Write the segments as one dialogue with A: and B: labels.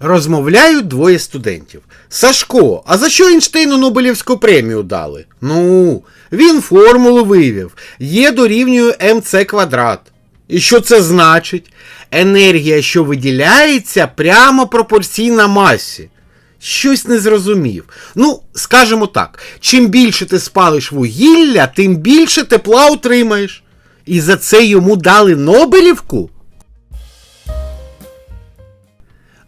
A: Розмовляють двоє студентів. Сашко, а за що Ейнштейну Нобелівську премію дали? Ну, він формулу вивів. Є дорівнює МЦ квадрат. І що це значить? Енергія, що виділяється, прямо пропорційна масі. Щось не зрозумів. Ну, скажімо так, чим більше ти спалиш вугілля, тим більше тепла отримаєш. І за це йому дали Нобелівку?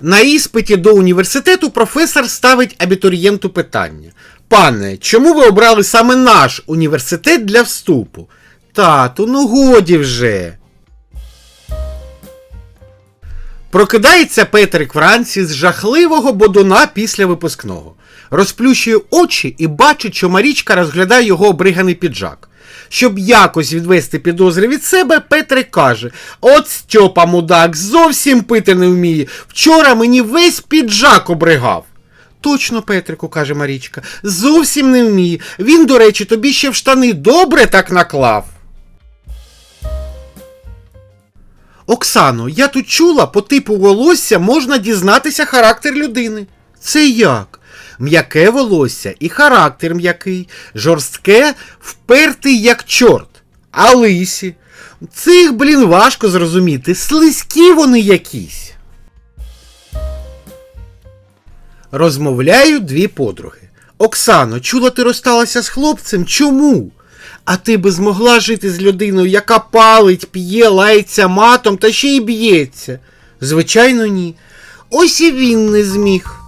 A: На іспиті до університету професор ставить абітурієнту питання. Пане, чому ви обрали саме наш університет для вступу? Тату, ну годі вже. Прокидається Петрик вранці з жахливого бодуна після випускного. Розплющує очі і бачить, що Марічка розглядає його обриганий піджак. Щоб якось відвести підозри від себе, Петрик каже: От Стьопа мудак зовсім пити не вміє. Вчора мені весь піджак обригав. Точно, Петрику, каже Марічка, зовсім не вміє. Він, до речі, тобі ще в штани добре так наклав. Оксано, я тут чула, по типу волосся можна дізнатися характер людини. Це як? М'яке волосся і характер м'який, жорстке, впертий як чорт. А лисі? Цих, блін, важко зрозуміти, слизькі вони якісь. Розмовляють дві подруги. Оксано, чула, ти розсталася з хлопцем? Чому? А ти би змогла жити з людиною, яка палить, п'є, лається матом та ще й б'ється? Звичайно, ні. Ось і він не зміг.